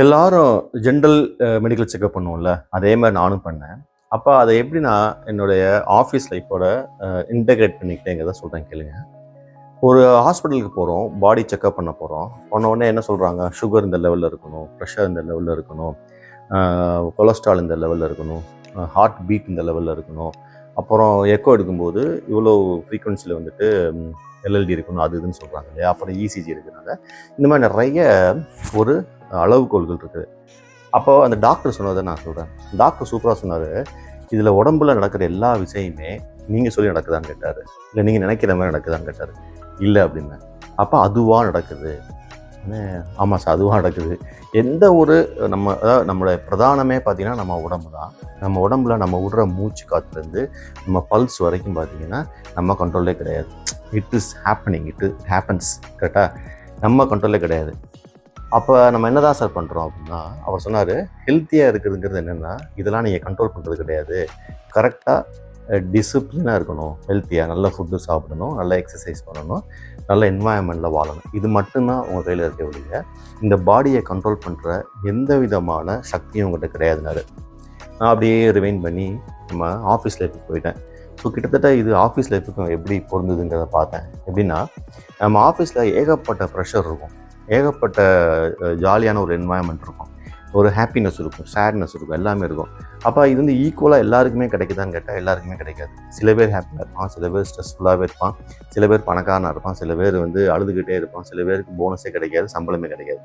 எல்லாரும் general medical checkup பண்ணுவோம்ல. அதே மாதிரி நானும் பண்ணேன். அப்போ அதை எப்படி நான் என்னுடைய ஆஃபீஸ் லைஃபோட இன்டகிரேட் பண்ணிக்கிட்டேங்கிறத சொல்கிறேன் கேளுங்க. ஒரு ஹாஸ்பிட்டலுக்கு போகிறோம் பாடி செக்அப் பண்ண போகிறோம் போன உடனே என்ன சொல்கிறாங்க சுகர் இந்த லெவலில் இருக்கணும் ப்ரெஷர் இந்த லெவலில் இருக்கணும் கொலஸ்ட்ரால் இந்த லெவலில் இருக்கணும் ஹார்ட் பீட் இந்த லெவலில் இருக்கணும். அப்புறம் எக்கோ எடுக்கும்போது இவ்வளோ ஃப்ரீக்குவன்சியில் வந்துட்டு எல்எல்டி இருக்கணும் அது இதுன்னு சொல்கிறாங்க இல்லையா? அப்புறம் இசிஜி இருக்கிறாங்க. இந்த மாதிரி நிறைய ஒரு அளவுகோல்கள் இருக்குது. அப்போ அந்த டாக்டர் சொன்னதை நான் சொல்கிறேன் டாக்டர் சூப்பராக சொன்னார் இதில் உடம்புல நடக்கிற எல்லா விஷயமே நீங்கள் சொல்லி நடக்குதான்னு கேட்டார். இல்லை நீங்கள் நினைக்கிற மாதிரி நடக்குதான்னு கேட்டார். இல்லை அப்படின்னு அப்போ அதுவாக நடக்குது? ஆமாம் சார் அதுவாக நடக்குது. எந்த ஒரு நம்ம அதாவது நம்மளுடைய பிரதானமே பார்த்தீங்கன்னா நம்ம உடம்பு தான். நம்ம உடம்புல நம்ம விடுற மூச்சு காத்துலேருந்து நம்ம பல்ஸ் வரைக்கும் பார்த்தீங்கன்னா நம்ம கண்ட்ரோல்லே கிடையாது. It is happening it happens கரெக்டாக நம்ம கண்ட்ரோலே கிடையாது. அப்போ நம்ம என்ன தான் சார் பண்ணுறோம் அப்படின்னா அவர் சொன்னார் ஹெல்த்தியாக இருக்கிறதுங்கிறது என்னென்னா இதெல்லாம் நீங்கள் கண்ட்ரோல் பண்ணுறது கிடையாது. கரெக்டாக டிசிப்ளினாக இருக்கணும். ஹெல்த்தியாக நல்ல ஃபுட்டு சாப்பிடணும் நல்ல எக்ஸசைஸ் பண்ணணும் நல்ல என்வாயன்மெண்ட்டில் வாழணும். இது மட்டும்தான் உங்கள் கையில் இருக்க ஒழிய இந்த பாடியை கண்ட்ரோல் பண்ணுற எந்த விதமான சக்தியும் உங்கள்கிட்ட கிடையாதுனாரு நான் அப்படியே ரிவைன் பண்ணி நம்ம ஆஃபீஸ் லைஃபுக்கு போயிட்டேன். ஸோ கிட்டத்தட்ட இது ஆஃபீஸ் லைஃபுக்கும் எப்படி பொருந்ததுங்கிறத பார்த்தேன். எப்படின்னா நம்ம ஆஃபீஸில் ஏகப்பட்ட ப்ரெஷர் இருக்கும். ஏகப்பட்ட ஜாலியான ஒரு என்வாயன்மெண்ட் இருக்கும். ஒரு ஹாப்பினஸ் இருக்கும் சேட்னஸ் இருக்கும் எல்லாமே இருக்கும். அப்போ இது வந்து ஈக்குவலாக எல்லாருக்குமே கிடைக்குதான்னு கேட்டால் எல்லாருக்குமே கிடைக்காது. சில பேர் ஹாப்பியாக இருப்பான் சில பேர் ஸ்ட்ரெஸ்ஃபுல்லாகவே இருப்பான் சில பேர் பணக்காரனாக இருப்பான் சில பேர் வந்து அழுதுகிட்டே இருப்பான் சில பேருக்கு போனஸே கிடைக்காது சம்பளமே கிடைக்காது.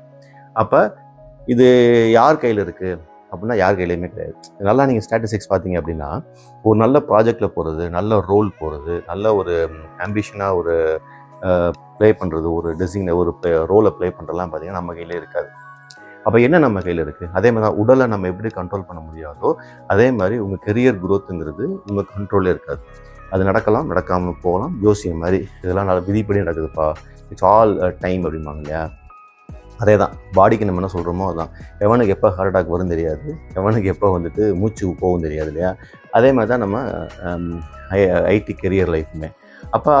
அப்போ இது யார் கையில் இருக்குது அப்படின்னா யார் கையிலையுமே கிடையாது. நல்லா நீங்கள் ஸ்டாட்டிஸ்டிக்ஸ் பார்த்தீங்க அப்படின்னா ஒரு நல்ல ப்ராஜெக்டில் போகிறது நல்ல ரோல் போகிறது நல்ல ஒரு ஆம்பிஷனாக ஒரு ப்ளே பண்ணுறது ஒரு டெசிங்ன ஒரு ரோலை ப்ளே பண்ணுறதுலாம் பார்த்திங்கன்னா நம்ம கையிலே இருக்காது. அப்போ என்ன நம்ம கையில் இருக்குது அதே மாதிரி தான் உடலை நம்ம எப்படி கண்ட்ரோல் பண்ண முடியாதோ அதே மாதிரி உங்கள் கெரியர் குரோத்துங்கிறது உங்கள் கண்ட்ரோலே இருக்காது. அது நடக்கலாம் நடக்காமல் போகலாம். யோசிக்கிற மாதிரி இதெல்லாம் நல்ல விதிப்படி நடக்குதுப்பா. இட்ஸ் ஆல் டைம் அப்படிம்பாங்க இல்லையா? அதே தான் பாடிக்கு நம்ம என்ன சொல்கிறோமோ அதுதான் எவனுக்கு எப்போ ஹார்ட் அட்டாக் வரும் தெரியாது. எவனுக்கு எப்போ வந்துட்டு மூச்சு போகும் தெரியாது இல்லையா? அதே மாதிரி தான் நம்ம ஐடி கெரியர் லைஃப்புமே அப்போ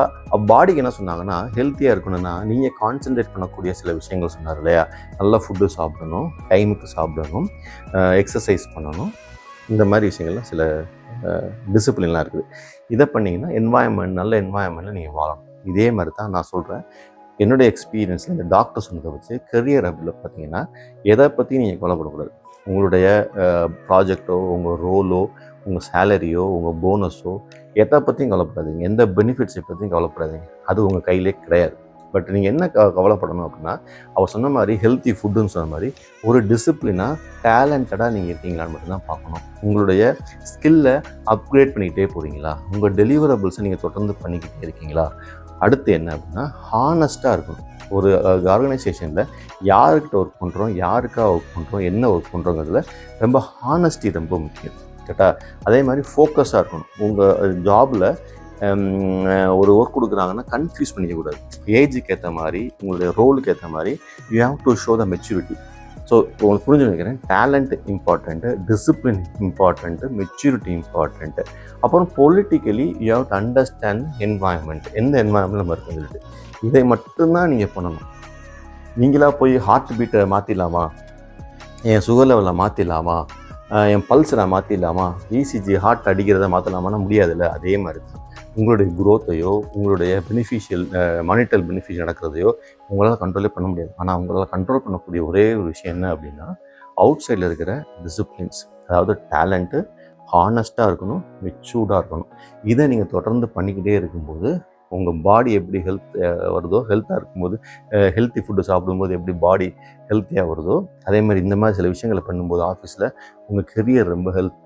பாடிக்கு என்ன சொன்னாங்கன்னா ஹெல்த்தியாக இருக்கணும்னா நீங்கள் கான்சென்ட்ரேட் பண்ணக்கூடிய சில விஷயங்கள் சொன்னார் இல்லையா? நல்ல ஃபுட்டு சாப்பிடணும் டைமுக்கு சாப்பிடணும் எக்ஸசைஸ் பண்ணணும். இந்த மாதிரி விஷயங்கள்லாம் சில டிசிப்ளின்லாம் இருக்குது. இதை பண்ணிங்கன்னா என்வாயன்மெண்ட் நல்ல என்வாயன்மெண்ட்டில் நீங்கள் வாழணும். இதே மாதிரி தான் நான் சொல்கிறேன் என்னுடைய எக்ஸ்பீரியன்ஸில் இந்த டாக்டர் சொன்னதை வச்சு கெரியர் அப்படில் பார்த்தீங்கன்னா எதை பற்றி நீங்கள் கொலைப்படக்கூடாது உங்களுடைய ப்ராஜெக்டோ உங்கள் ரோலோ உங்கள் சேலரியோ உங்கள் போனஸோ எதை பற்றியும் கவலைப்படாதீங்க. எந்த பெனிஃபிட்ஸை பற்றியும் கவலைப்படாதீங்க. அது உங்கள் கையிலே கிடையாது. பட் நீங்கள் என்ன க கவலைப்படணும் அப்படின்னா அவர் சொன்ன மாதிரி ஹெல்த்தி ஃபுட்டுன்னு சொன்ன மாதிரி ஒரு டிசிப்ளினாக டேலண்டடாக நீங்கள் இருக்கீங்களான்னு மட்டும்தான் பார்க்கணும். உங்களுடைய ஸ்கில்லை அப்கிரேட் பண்ணிக்கிட்டே போகிறீங்களா உங்கள் டெலிவரபிள்ஸை நீங்கள் தொடர்ந்து பண்ணிக்கிட்டே இருக்கீங்களா? அடுத்து என்ன அப்படின்னா ஹானஸ்ட்டாக இருக்கணும். ஒரு ஆர்கனைசேஷனில் யாருக்கிட்ட ஒர்க் பண்ணுறோம் யாருக்காக ஒர்க் பண்ணுறோம் என்ன ஒர்க் பண்ணுறோங்கிறதுல ரொம்ப ஹானஸ்டி ரொம்ப முக்கியம். கரெக்டாக அதே மாதிரி ஃபோக்கஸாக இருக்கணும். உங்கள் ஜாபில் ஒரு ஒர்க் கொடுக்குறாங்கன்னா கன்ஃபியூஸ் பண்ணிக்கக்கூடாது ஏஜுக்கு ஏற்ற மாதிரி உங்களுடைய ரோலுக்கு ஏற்ற மாதிரி you have to show the maturity so உங்களுக்கு புரிஞ்சு நினைக்கிறேன் talent important discipline important maturity important அப்புறம் politically you have to understand environment எந்த என்வாயன்மெண்ட் நம்ம இருக்குன்னு சொல்லிட்டு. இதை மட்டும்தான் நீங்கள் பண்ணணும். நீங்களாக போய் ஹார்ட் பீட்டை மாற்றிடலாமா என் சுகர் லெவலில் மாற்றிடலாமா என் பல்ஸை நான் மாற்றிடலாமா இசிஜி ஹார்ட் அடிக்கிறத மாற்றலாமான்னா முடியாதுல்ல. அதே மாதிரி தான். உங்களுடைய குரோத்தையோ உங்களுடைய பெனிஃபிஷியல் மானிட்டல் பெனிஃபிஷியல் நடக்கிறதையோ உங்களால் கண்ட்ரோலே பண்ண முடியாது. ஆனால் உங்களால் கண்ட்ரோல் பண்ணக்கூடிய ஒரே ஒரு விஷயம் என்ன அப்படின்னா அவுட் சைடில் இருக்கிற டிசிப்ளின்ஸ் அதாவது டேலண்ட்டு ஹானஸ்ட்டாக இருக்கணும் மெச்சூர்டாக இருக்கணும். இதை நீங்கள் தொடர்ந்து பண்ணிக்கிட்டே இருக்கும்போது உங்கள் பாடி எப்படி ஹெல்த் வருதோ ஹெல்த்தாக இருக்கும்போது ஹெல்த்தி ஃபுட்டு சாப்பிடும்போது எப்படி பாடி ஹெல்த்தியாக வருதோ அதே மாதிரி இந்த மாதிரி சில விஷயங்களை பண்ணும்போது ஆஃபீஸில் உங்கள் கெரியர் ரொம்ப ஹெல்த்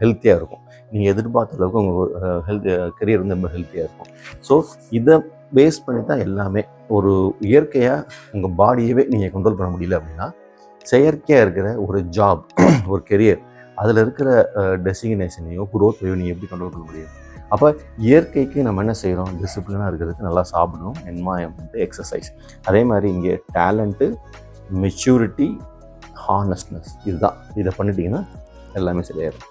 ஹெல்த்தியாக இருக்கும். நீங்கள் எதிர்பார்த்த அளவுக்கு உங்கள் ஹெல்த் கெரியர் வந்து ரொம்ப ஹெல்த்தியாக இருக்கும். ஸோ இதை பேஸ் பண்ணி தான் எல்லாமே ஒரு இயற்கையாக உங்கள் பாடியவே நீங்கள் கண்ட்ரோல் பண்ண முடியல அப்படின்னா செயற்கையாக இருக்கிற ஒரு ஜாப் ஒரு கெரியர் அதில் இருக்கிற டெசிக்னேஷனையோ குரோத்தையோ நீங்கள் எப்படி கண்ட்ரோல் பண்ண முடியும்? அப்போ இயற்கைக்கு நம்ம என்ன செய்கிறோம் டிசிப்ளினாக இருக்கிறதுக்கு நல்லா சாப்பிடணும். என்வாயன்மெண்ட்டு எக்ஸசைஸ் அதே மாதிரி இங்கே டேலண்ட்டு மெச்சூரிட்டி ஹானஸ்ட்னஸ் இதுதான். இதை பண்ணிட்டீங்கன்னா எல்லாமே சரியாயிடும்